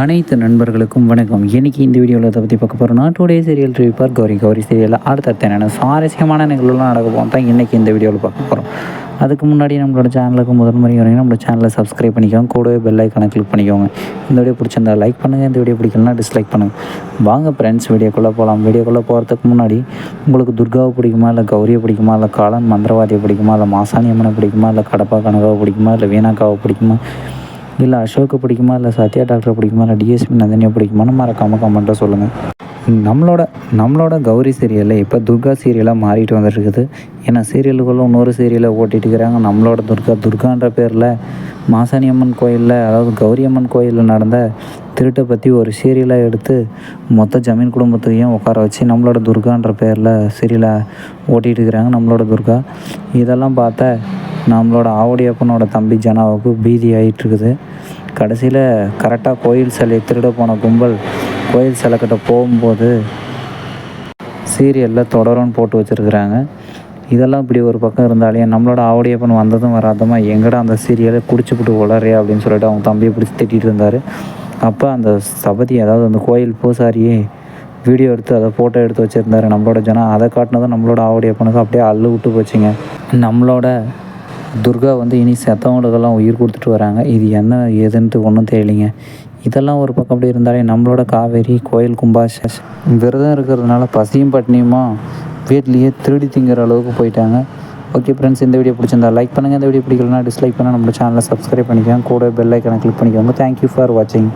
அனைத்து நண்பர்களுக்கும் வணக்கம். இன்னைக்கு இந்த வீடியோவில் இதை பற்றி பார்க்க போகிறோம் நாட்டுடைய சீரியல் ரிவிப்பார் கௌரி. கௌரி சீரியலில் அடுத்தடுத்த என்னென்ன சுவாரஸ்யமான நிகழ்வுலாம் நடக்க போகும் தான் இன்றைக்கி இந்த வீடியோவில் பார்க்க போகிறோம் அதுக்கு முன்னாடி நம்மளோட சேனலுக்கு முதல் முறை வரீங்க நம்மளோட சேனலை சப்ஸ்கிரைப் பண்ணிக்கோங்க. கூடவே பெல் ஐக்கானை கிளிக் பண்ணிக்கோங்க. இந்த வீடியோ பிடிச்சிருந்தா லைக் பண்ணுங்கள் இந்த வீடியோ பிடிக்கலனா டிஸ்லைக் பண்ணுங்கள் வாங்க ஃப்ரெண்ட்ஸ் வீடியோக்குள்ளே போகலாம் வீடியோக்குள்ளே போகிறதுக்கு முன்னாடி உங்களுக்கு துர்காவை பிடிக்குமா இல்லை கௌரியை பிடிக்குமா இல்லை காலன் மந்திரவாதியை பிடிக்குமா இல்லை மாசாணி அம்மனை பிடிக்குமா இல்லை கடப்பா கனகாவை பிடிக்குமா இல்லை வீணாக்காவை பிடிக்குமா இல்லை அசோக்கு பிடிக்குமா? இல்லை சத்யா டாக்டரை பிடிக்குமா? இல்லை டிஎஸ்பி நந்தினியை பிடிக்குமான்னு மறக்காமல் கமெண்ட்டை சொல்லுங்கள் நம்மளோட நம்மளோட கௌரி சீரியலில் இப்போ துர்கா சீரியலாக மாறிட்டு வந்துட்டுருக்குது. ஏன்னா சீரியலுக்குள்ளே இன்னொரு சீரியலை ஓட்டிகிட்டு இருக்கிறாங்க. நம்மளோட துர்கா துர்கான்ற பேரில் மாசாணி அம்மன் கோயிலில் அதாவது கௌரி அம்மன் கோயிலில் நடந்த திருட்டை பற்றி ஒரு சீரியலாக எடுத்து மொத்த ஜமீன் குடும்பத்தையும் உட்கார வச்சு நம்மளோட துர்கான்ற பேரில் சீரியலை ஓட்டிகிட்டு இருக்கிறாங்க நம்மளோட துர்கா. இதெல்லாம் பார்த்தா நம்மளோட ஆவுடையப்பனோட தம்பி ஜனாவுக்கு பீதி ஆகிட்டுருக்குது கடைசியில் கரெக்டாக கோயில் சிலையை திருட போன கும்பல் கோயில் சிலை கிட்ட போகும்போது சீரியலில் தொடரும்னு போட்டு வச்சுருக்குறாங்க. இதெல்லாம் இப்படி ஒரு பக்கம் இருந்தாலே நம்மளோட ஆவடியப்பன் வந்ததும் வராதமா எங்கடா அந்த சீரியலை குடிச்சுப்புட்டு உளறியா அப்படின்னு சொல்லிட்டு அவங்க தம்பியை பிடிச்சி திட்டிகிட்டு இருந்தார். அப்போ அந்த சபதி அதாவது அந்த கோயில் பூசாரியே வீடியோ எடுத்து அதை ஃபோட்டோ எடுத்து வச்சுருந்தாரு. நம்மளோட ஜனம் அதை காட்டினதும் நம்மளோட ஆவடியப்பனுக்கு அப்படியே அள்ளு விட்டு போச்சுங்க. நம்மளோட துர்கா வந்து இனி செத்தவங்களுக்கெல்லாம் உயிர் கொடுத்துட்டு வராங்க. இது என்ன ஏதுன்ட்டு ஒன்றும் தெரியலைங்க. இதெல்லாம் ஒரு பக்கம் அப்படி இருந்தாலே நம்மளோட காவேரி கோயில் கும்பாஷ விரதம் இருக்கிறதுனால பசியும் பட்னியுமா வீட்லேயே திருடி திங்கிற அளவுக்கு போயிட்டாங்க. ஓகே ஃப்ரெண்ட்ஸ் இந்த வீடியோ பிடிச்சிருந்தா லைக் பண்ணுங்கள் இந்த வீடியோ பிடிக்கலனா டிஸ்லைக் பண்ணால் நம்மளோட சேனலை சப்ஸ்கிரைப் பண்ணிக்கோங்க. கூட பெல் ஐக்கனை கிளிக் பண்ணிக்கோங்க. தேங்க்யூ ஃபார் வாட்சிங்